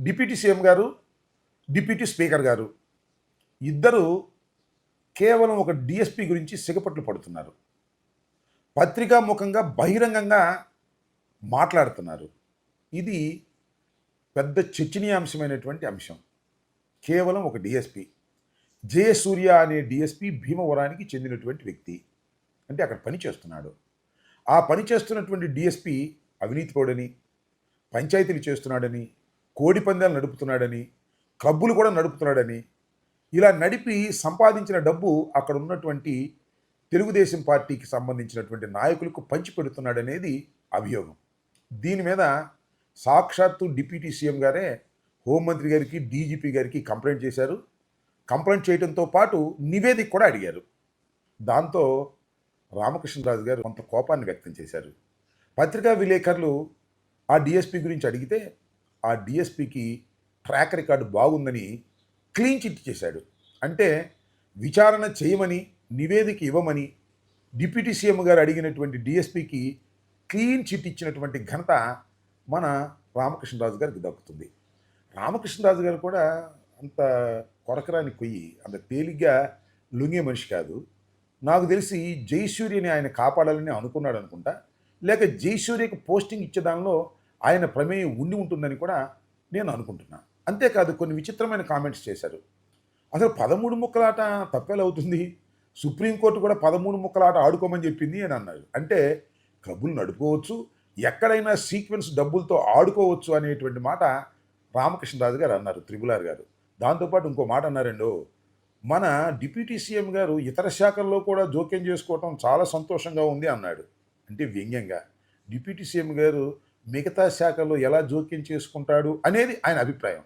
Deputy CM గారు deputy speaker గారు ఇద్దరు కేవలం ఒక డిఎస్పి గురించి సిగపట్లు పడుతున్నారు. పత్రికాముఖంగా బహిరంగంగా మాట్లాడుతున్నారు. ఇది పెద్ద చర్చనీయాంశమైనటువంటి అంశం. కేవలం ఒక డిఎస్పి. జయసూర్య అనే డిఎస్పి భీమవరానికి చెందినటువంటి వ్యక్తి. అంటే అక్కడ పని చేస్తున్నాడు. ఆ పని చేస్తున్నటువంటి డిఎస్పి అవినీతిపరుడని పంచాయతీలు చేస్తున్నాడని కోడి పందాలు నడుపుతున్నాడని క్లబ్బులు కూడా నడుపుతున్నాడని ఇలా నడిపి సంపాదించిన డబ్బు అక్కడ ఉన్నటువంటి తెలుగుదేశం పార్టీకి సంబంధించినటువంటి నాయకులకు పంచి పెడుతున్నాడనేది అభియోగం. దీని మీద సాక్షాత్తు డిప్యూటీ సీఎం గారే హోంమంత్రి గారికి డీజీపీ గారికి కంప్లైంట్ చేశారు. కంప్లైంట్ చేయడంతో పాటు నివేదిక కూడా అడిగారు. దాంతో రామకృష్ణరాజు గారు కొంత కోపాన్ని వ్యక్తం చేశారు. పత్రికా విలేకరులు ఆ డిఎస్పీ గురించి అడిగితే ఆ డిఎస్పికి ట్రాక్ రికార్డు బాగుందని క్లీన్ చిట్ చేశాడు. అంటే విచారణ చేయమని నివేదిక ఇవ్వమని డిప్యూటీ సీఎం గారు అడిగినటువంటి డిఎస్పికి క్లీన్ చిట్ ఇచ్చినటువంటి ఘనత మన రామకృష్ణరాజు గారికి దక్కుతుంది. రామకృష్ణరాజు గారు కూడా అంత కొరకరాని కొయ్యి అంత తేలిగ్గా లుంగే మనిషి కాదు. నాకు తెలిసి జైసూర్యని ఆయన కాపాడాలని అనుకున్నాడు అనుకుంటా లేక జైసూర్యకు పోస్టింగ్ ఇచ్చే దానిలో ఆయన ప్రమేయం ఉండి ఉంటుందని కూడా నేను అనుకుంటున్నా. అంతేకాదు కొన్ని విచిత్రమైన కామెంట్స్ చేశారు. అసలు పదమూడు ముక్కలాట తప్పేలవుతుంది సుప్రీంకోర్టు కూడా పదమూడు ముక్కలాట ఆడుకోమని చెప్పింది అని అన్నారు. అంటే క్లబ్బులు నడుపుకోవచ్చు ఎక్కడైనా సీక్వెన్స్ డబ్బులతో ఆడుకోవచ్చు అనేటువంటి మాట రామకృష్ణరాజు గారు అన్నారు త్రిపులార్ గారు. దాంతోపాటు ఇంకో మాట అన్నారండో మన డిప్యూటీ సీఎం గారు ఇతర శాఖల్లో కూడా జోక్యం చేసుకోవటం చాలా సంతోషంగా ఉంది అన్నాడు. అంటే వ్యంగ్యంగా. డిప్యూటీ సీఎం గారు మిగతా శాఖల్లో ఎలా జోక్యం చేసుకుంటాడు అనేది ఆయన అభిప్రాయం.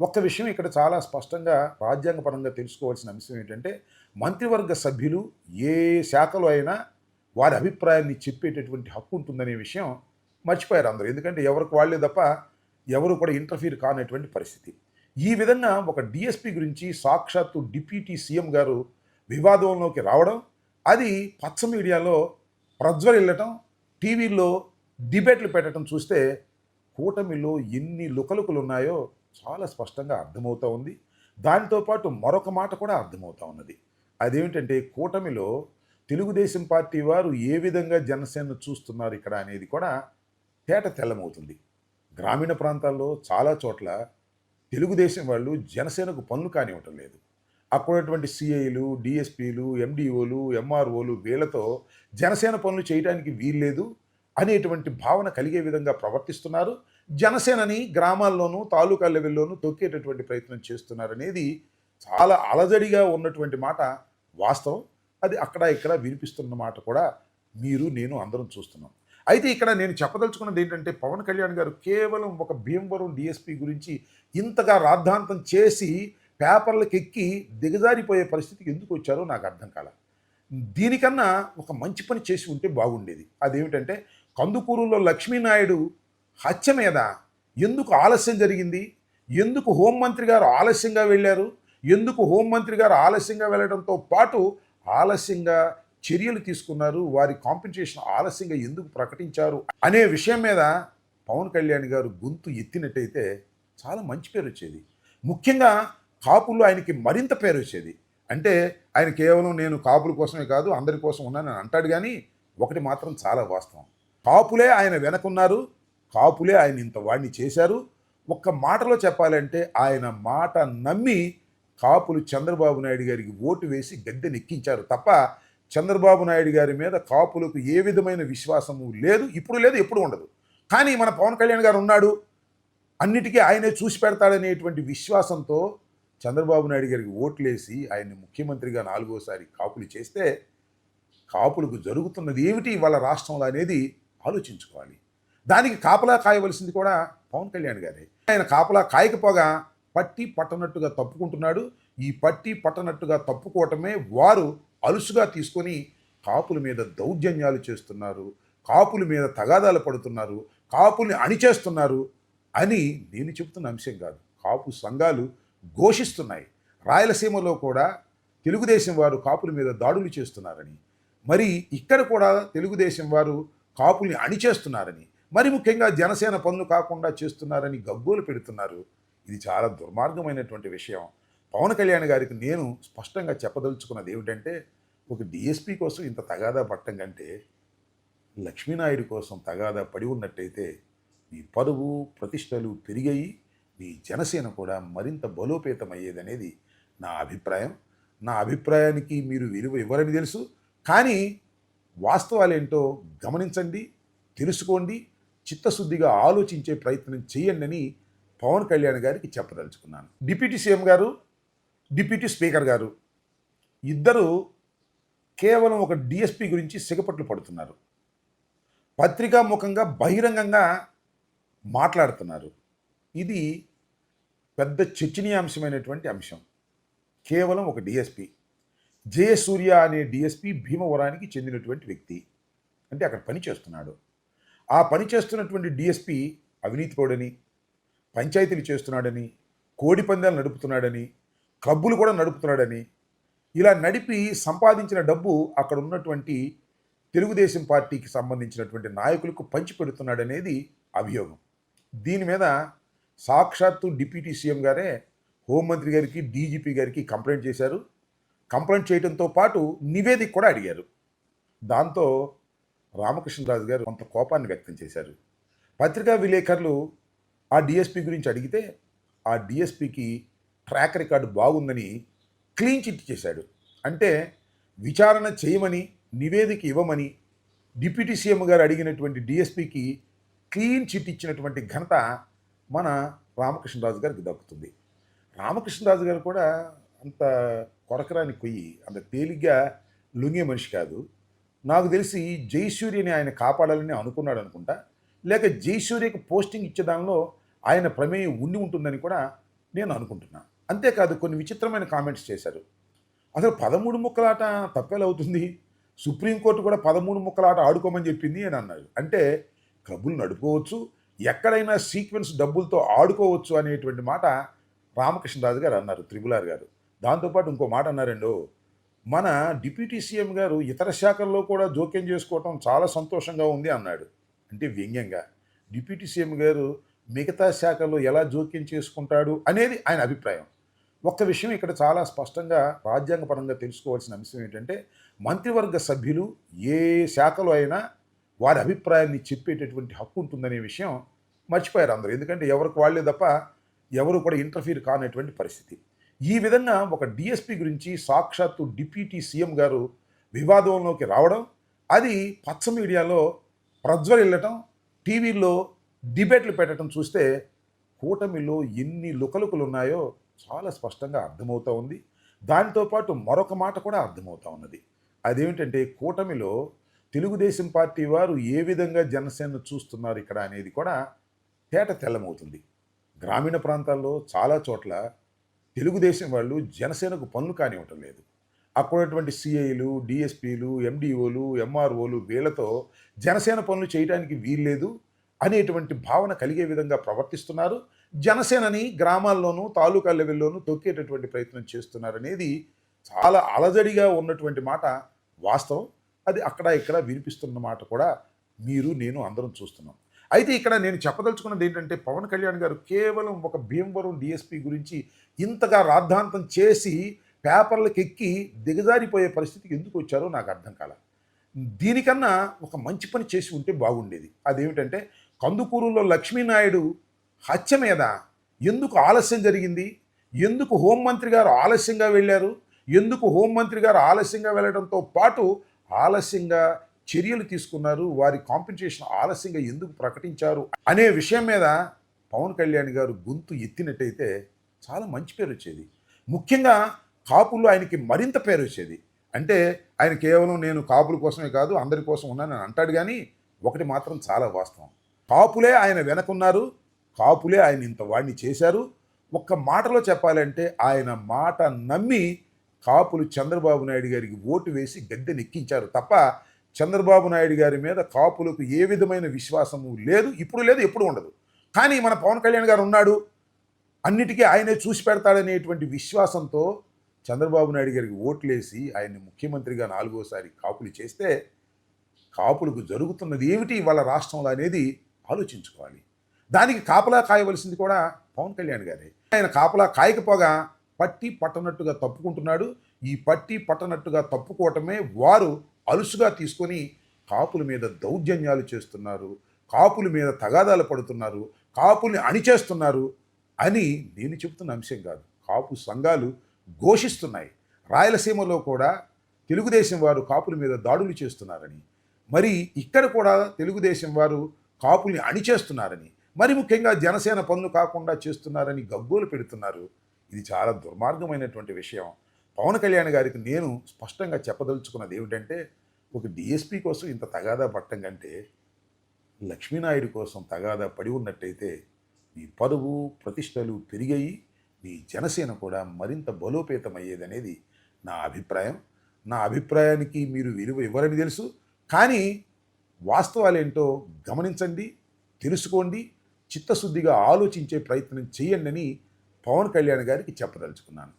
ఒక్క విషయం ఇక్కడ చాలా స్పష్టంగా రాజ్యాంగపరంగా తెలుసుకోవాల్సిన అంశం ఏంటంటే మంత్రివర్గ సభ్యులు ఏ శాఖలో అయినా వారి అభిప్రాయాన్ని చెప్పేటటువంటి హక్కు ఉంటుందనే విషయం మర్చిపోయారు అందరూ. ఎందుకంటే ఎవరికి వాళ్ళే తప్ప ఎవరు కూడా ఇంటర్ఫీర్ కానటువంటి పరిస్థితి. ఈ విధంగా ఒక డిఎస్పి గురించి సాక్షాత్తు డిప్యూటీ సీఎం గారు వివాదంలోకి రావడం అది పచ్చ మీడియాలో ప్రజ్వరిల్లటం టీవీల్లో డిబేట్లు పెట్టడం చూస్తే కూటమిలో ఎన్ని లుకలుకలు ఉన్నాయో చాలా స్పష్టంగా అర్థమవుతూ ఉంది. దాంతోపాటు మరొక మాట కూడా అర్థమవుతూ ఉన్నది. అదేమిటంటే కూటమిలో తెలుగుదేశం పార్టీ వారు ఏ విధంగా జనసేన చూస్తున్నారు ఇక్కడ అనేది కూడా తేట తెల్లమవుతుంది. గ్రామీణ ప్రాంతాల్లో చాలా చోట్ల తెలుగుదేశం వాళ్ళు జనసేనకు పనులు కానివ్వటం లేదు. అక్కడటువంటి సిఐలు డిఎస్పీలు ఎండిఓలు ఎంఆర్ఓలు వీళ్ళతో జనసేన పనులు చేయడానికి వీల్లేదు. అనేటువంటి భావన కలిగే విధంగా ప్రవర్తిస్తున్నారు. జనసేనని గ్రామాల్లోనూ తాలూకా లెవెల్లోనూ తొక్కేటటువంటి ప్రయత్నం చేస్తున్నారనేది చాలా అలజడిగా ఉన్నటువంటి మాట వాస్తవం. అది అక్కడ ఇక్కడ వినిపిస్తున్న మాట కూడా మీరు నేను అందరం చూస్తున్నాం. అయితే ఇక్కడ నేను చెప్పదలుచుకున్నది ఏంటంటే పవన్ కళ్యాణ్ గారు కేవలం ఒక భీమవరం డిఎస్పి గురించి ఇంతగా రాద్ధాంతం చేసి పేపర్లకు ఎక్కి దిగజారిపోయే పరిస్థితికి ఎందుకు వచ్చారో నాకు అర్థం కాల. దీనికన్నా ఒక మంచి పని చేసి ఉంటే బాగుండేది. అదేమిటంటే కందుకూరులో లక్ష్మీనాయుడు హత్య మీద ఎందుకు ఆలస్యం జరిగింది? ఎందుకు హోంమంత్రి గారు ఆలస్యంగా వెళ్ళారు? ఎందుకు హోంమంత్రి గారు ఆలస్యంగా వెళ్ళడంతో పాటు ఆలస్యంగా చర్యలు తీసుకున్నారు? వారి కాంపెన్సేషన్ ఆలస్యంగా ఎందుకు ప్రకటించారు? అనే విషయం మీద పవన్ కళ్యాణ్ గారు గొంతు ఎత్తినట్టయితే చాలా మంచి పేరు వచ్చేది. ముఖ్యంగా కాపుల్లో ఆయనకి మరింత పేరు వచ్చేది. అంటే ఆయన కేవలం నేను కాపుల కోసమే కాదు అందరి కోసం ఉన్నానని అంటాడు కానీ ఒకటి మాత్రం చాలా వాస్తవం. కాపులే ఆయన వెనకున్నారు కాపులే ఆయన ఇంత వాణ్ణి చేశారు. ఒక్క మాటలో చెప్పాలంటే ఆయన మాట నమ్మి కాపులు చంద్రబాబు నాయుడు గారికి ఓటు వేసి గద్దెనెక్కించారు తప్ప చంద్రబాబు నాయుడు గారి మీద కాపులకు ఏ విధమైన విశ్వాసము లేదు ఇప్పుడు లేదు ఎప్పుడు ఉండదు. కానీ మన పవన్ కళ్యాణ్ గారు ఉన్నాడు అన్నిటికీ ఆయనే చూసి పెడతాడనేటువంటి విశ్వాసంతో చంద్రబాబు నాయుడు గారికి ఓట్లేసి ఆయన్ని ముఖ్యమంత్రిగా నాలుగోసారి కాపులు చేస్తే కాపులకు జరుగుతున్నది ఏమిటి వాళ్ళ రాష్ట్రంలో అనేది ఆలోచించుకోవాలి. దానికి కాపలా కాయవలసింది కూడా పవన్ కళ్యాణ్ గారే. ఆయన కాపలా కాయకపోగా పట్టి పట్టనట్టుగా తప్పుకుంటున్నాడు. ఈ పట్టి పట్టనట్టుగా తప్పుకోవటమే వారు అలుసుగా తీసుకొని కాపుల మీద దౌర్జన్యాలు చేస్తున్నారు. కాపుల మీద తగాదాలు పడుతున్నారు. కాపుల్ని అణిచేస్తున్నారు అని నేను చెప్తున్న అంశం కాదు. కాపు సంఘాలు ఘోషిస్తున్నాయి. రాయలసీమలో కూడా తెలుగుదేశం వారు కాపుల మీద దాడులు చేస్తున్నారని. మరి ఇక్కడ కూడా తెలుగుదేశం వారు కాపుల్ని అణిచేస్తున్నారని మరి ముఖ్యంగా జనసేన పనులు కాకుండా చేస్తున్నారని గగ్గోలు పెడుతున్నారు. ఇది చాలా దుర్మార్గమైనటువంటి విషయం. పవన్ కళ్యాణ్ గారికి నేను స్పష్టంగా చెప్పదలుచుకున్నది ఏమిటంటే ఒక డిఎస్పీ కోసం ఇంత తగాదా పట్టం కంటే లక్ష్మీనాయుడు కోసం తగాదా పడి ఉన్నట్టయితే మీ పరువు ప్రతిష్టలు పెరిగాయి మీ జనసేన కూడా మరింత బలోపేతమయ్యేదనేది నా అభిప్రాయం. నా అభిప్రాయానికి మీరు విలువ ఇవ్వరని తెలుసు. కానీ వాస్తవాలు ఏంటో గమనించండి తెలుసుకోండి చిత్తశుద్ధిగా ఆలోచించే ప్రయత్నం చేయండి అని పవన్ కళ్యాణ్ గారికి చెప్పదలుచుకున్నాను. డిప్యూటీ సీఎం గారు డిప్యూటీ స్పీకర్ గారు ఇద్దరు కేవలం ఒక డిఎస్పి గురించి సిగపట్లు పడుతున్నారు. పత్రికా ముఖంగా బహిరంగంగా మాట్లాడుతున్నారు. ఇది పెద్ద చర్చనీయాంశమైనటువంటి అంశం. కేవలం ఒక డిఎస్పి. జయసూర్య అనే డిఎస్పి భీమవరానికి చెందినటువంటి వ్యక్తి. అంటే అక్కడ పని చేస్తున్నాడు. ఆ పని చేస్తున్నటువంటి డిఎస్పి అవినీతిపరుడని పంచాయతీలు చేస్తున్నాడని కోడి పందాలు నడుపుతున్నాడని క్లబ్బులు కూడా నడుపుతున్నాడని ఇలా నడిపి సంపాదించిన డబ్బు అక్కడ ఉన్నటువంటి తెలుగుదేశం పార్టీకి సంబంధించినటువంటి నాయకులకు పంచిపెడుతున్నాడనేది అభియోగం. దీని మీద సాక్షాత్తు డిప్యూటీ సీఎం గారే హోంమంత్రి గారికి డీజీపీ గారికి కంప్లైంట్ చేశారు. కంప్లైంట్ చేయడంతో పాటు నివేదిక కూడా అడిగారు. దాంతో రామకృష్ణరాజు గారు కొంత కోపాన్ని వ్యక్తం చేశారు. పత్రికా విలేకరులు ఆ డిఎస్పి గురించి అడిగితే ఆ డిఎస్పికి ట్రాక్ రికార్డు బాగుందని క్లీన్ చిట్ చేశాడు. అంటే విచారణ చేయమని నివేదిక ఇవ్వమని డిప్యూటీ సీఎం గారు అడిగినటువంటి డిఎస్పికి క్లీన్ చిట్ ఇచ్చినటువంటి ఘనత మన రామకృష్ణరాజు గారికి దక్కుతుంది. రామకృష్ణరాజు గారు కూడా అంత కొరకరాని కొయ్యి అంత తేలిగ్గా లొంగే మనిషి కాదు. నాకు తెలిసి జైసూర్యని ఆయన కాపాడాలని అనుకున్నాడు అనుకుంటా. లేక జయసూర్యకి పోస్టింగ్ ఇచ్చే దానిలో ఆయన ప్రమేయం ఉండి ఉంటుందని కూడా నేను అనుకుంటున్నా. అంతేకాదు కొన్ని విచిత్రమైన కామెంట్స్ చేశారు. అసలు పదమూడు ముక్కలాట తప్పేలవుతుంది సుప్రీంకోర్టు కూడా పదమూడు ముక్కలాట ఆడుకోమని చెప్పింది అని అన్నారు అంటే క్లబ్బులు నడుపుకోవచ్చు ఎక్కడైనా సీక్వెన్స్ డబ్బులతో ఆడుకోవచ్చు అనేటువంటి మాట రామకృష్ణరాజు గారు అన్నారు త్రిబులార్ గారు. దాంతోపాటు ఇంకో మాట అన్నారండో. మన డిప్యూటీ సీఎం గారు ఇతర శాఖల్లో కూడా జోక్యం చేసుకోవటం చాలా సంతోషంగా ఉంది అన్నాడు. అంటే వ్యంగ్యంగా. డిప్యూటీ సీఎం గారు మిగతా శాఖల్లో ఎలా జోక్యం చేసుకుంటాడు అనేది ఆయన అభిప్రాయం. ఒక్క విషయం ఇక్కడ చాలా స్పష్టంగా రాజ్యాంగపరంగా తెలుసుకోవాల్సిన అంశం ఏంటంటే మంత్రివర్గ సభ్యులు ఏ శాఖలో అయినా వారి అభిప్రాయాన్ని చెప్పేటటువంటి హక్కు ఉంటుందనే విషయం మర్చిపోయారు అందరూ. ఎందుకంటే ఎవరికి వాళ్ళే తప్ప ఎవరు కూడా ఇంటర్ఫీర్ కానటువంటి పరిస్థితి. ఈ విధంగా ఒక డిఎస్పి గురించి సాక్షాత్తు డిప్యూటీ సీఎం గారు వివాదంలోకి రావడం అది పచ్చ మీడియాలో ప్రజ్వరిల్లటం టీవీల్లో డిబేట్లు పెట్టడం చూస్తే కూటమిలో ఎన్ని లుకలుకలు ఉన్నాయో చాలా స్పష్టంగా అర్థమవుతూ ఉంది. దాంతోపాటు మరొక మాట కూడా అర్థమవుతా ఉన్నది. అదేమిటంటే కూటమిలో తెలుగుదేశం పార్టీ వారు ఏ విధంగా జనసేన చూస్తున్నారు ఇక్కడ అనేది కూడా తేట తెల్లమవుతుంది. గ్రామీణ ప్రాంతాల్లో చాలా చోట్ల తెలుగుదేశం వాళ్ళు జనసేనకు పనులు కానివ్వటం లేదు. అక్కడటువంటి సిఐలు డిఎస్పీలు ఎండిఓలు ఎంఆర్ఓలు వీళ్ళతో జనసేన పనులు చేయడానికి వీల్లేదు అనేటువంటి భావన కలిగే విధంగా ప్రవర్తిస్తున్నారు. జనసేనని గ్రామాల్లోనూ తాలూకా లెవెల్లోనూ తొక్కేటటువంటి ప్రయత్నం చేస్తున్నారనేది చాలా అలజడిగా ఉన్నటువంటి మాట వాస్తవం. అది అక్కడ ఇక్కడ వినిపిస్తున్న మాట కూడా మీరు నేను అందరం చూస్తున్నాం. అయితే ఇక్కడ నేను చెప్పదలుచుకున్నది ఏంటంటే పవన్ కళ్యాణ్ గారు కేవలం ఒక భీమవరం డిఎస్పి గురించి ఇంతగా రాద్ధాంతం చేసి పేపర్లకు ఎక్కి దిగజారిపోయే పరిస్థితికి ఎందుకు వచ్చారో నాకు అర్థం కాల. దీనికన్నా ఒక మంచి పని చేసి ఉంటే బాగుండేది. అదేమిటంటే కందుకూరులో లక్ష్మీనాయుడు హత్య మీద ఎందుకు ఆలస్యం జరిగింది? ఎందుకు హోంమంత్రి గారు ఆలస్యంగా వెళ్ళారు? ఎందుకు హోంమంత్రి గారు ఆలస్యంగా వెళ్ళడంతో పాటు ఆలస్యంగా చర్యలు తీసుకున్నారు. వారి కాంపెన్సేషన్ ఆలస్యంగా ఎందుకు ప్రకటించారు అనే విషయం మీద పవన్ కళ్యాణ్ గారు గొంతు ఎత్తినట్టయితే చాలా మంచి పేరు వచ్చేది. ముఖ్యంగా కాపుల్లో ఆయనకి మరింత పేరు వచ్చేది. అంటే ఆయన కేవలం నేను కాపుల కోసమే కాదు అందరి కోసం ఉన్నానని అంటాడు కానీ ఒకటి మాత్రం చాలా వాస్తవం. కాపులే ఆయన వెనకున్నారు కాపులే ఆయన ఇంత వాడిని చేశారు. ఒక్క మాటలో చెప్పాలంటే ఆయన మాట నమ్మి కాపులు చంద్రబాబు నాయుడు గారికి ఓటు వేసి గద్దె నెక్కించారు తప్ప చంద్రబాబు నాయుడు గారి మీద కాపులకు ఏ విధమైన విశ్వాసము లేదు ఇప్పుడు లేదు ఎప్పుడు ఉండదు. కానీ మన పవన్ కళ్యాణ్ గారు ఉన్నాడు. అన్నిటికీ ఆయనే చూసి పెడతాడనేటువంటి విశ్వాసంతో చంద్రబాబు నాయుడు గారికి ఓట్లేసి ఆయన్ని ముఖ్యమంత్రిగా నాలుగోసారి కాపులు చేస్తే కాపులకు జరుగుతున్నది ఏమిటి వాళ్ళ రాష్ట్రంలో అనేది ఆలోచించుకోవాలి. దానికి కాపలా కాయవలసింది కూడా పవన్ కళ్యాణ్ గారే. ఆయన కాపలా కాయకపోగా పట్టి పట్టనట్టుగా తప్పుకుంటున్నాడు. ఈ పట్టి పట్టనట్టుగా తప్పుకోవటమే వారు అలుసుగా తీసుకొని కాపుల మీద దౌర్జన్యాలు చేస్తున్నారు కాపుల మీద తగాదాలు పడుతున్నారు కాపుల్ని అణిచేస్తున్నారు అని నేను చెబుతున్న అంశం కాదు. కాపు సంఘాలు ఘోషిస్తున్నాయి. రాయలసీమలో కూడా తెలుగుదేశం వారు కాపుల మీద దాడులు చేస్తున్నారని మరి ఇక్కడ కూడా తెలుగుదేశం వారు కాపుల్ని అణిచేస్తున్నారని మరి ముఖ్యంగా జనసేన పనులు కాకుండా చేస్తున్నారని గగ్గోలు పెడుతున్నారు. ఇది చాలా దుర్మార్గమైనటువంటి విషయం. పవన్ కళ్యాణ్ గారికి నేను స్పష్టంగా చెప్పదలుచుకున్నది ఏమిటంటే ఒక డిఎస్పీ కోసం ఇంత తగాదా పట్టం కంటే లక్ష్మీనాయుడు కోసం తగాదా పడి ఉన్నట్టయితే మీ పరువు ప్రతిష్టలు పెరిగాయి మీ జనసేన కూడా మరింత బలోపేతమయ్యేదనేది నా అభిప్రాయం. నా అభిప్రాయానికి మీరు విలువ ఇవ్వరని తెలుసు కానీ వాస్తవాలేంటో గమనించండి తెలుసుకోండి చిత్తశుద్ధిగా ఆలోచించే ప్రయత్నం చేయండి అని పవన్ కళ్యాణ్ గారికి చెప్పదలుచుకున్నాను.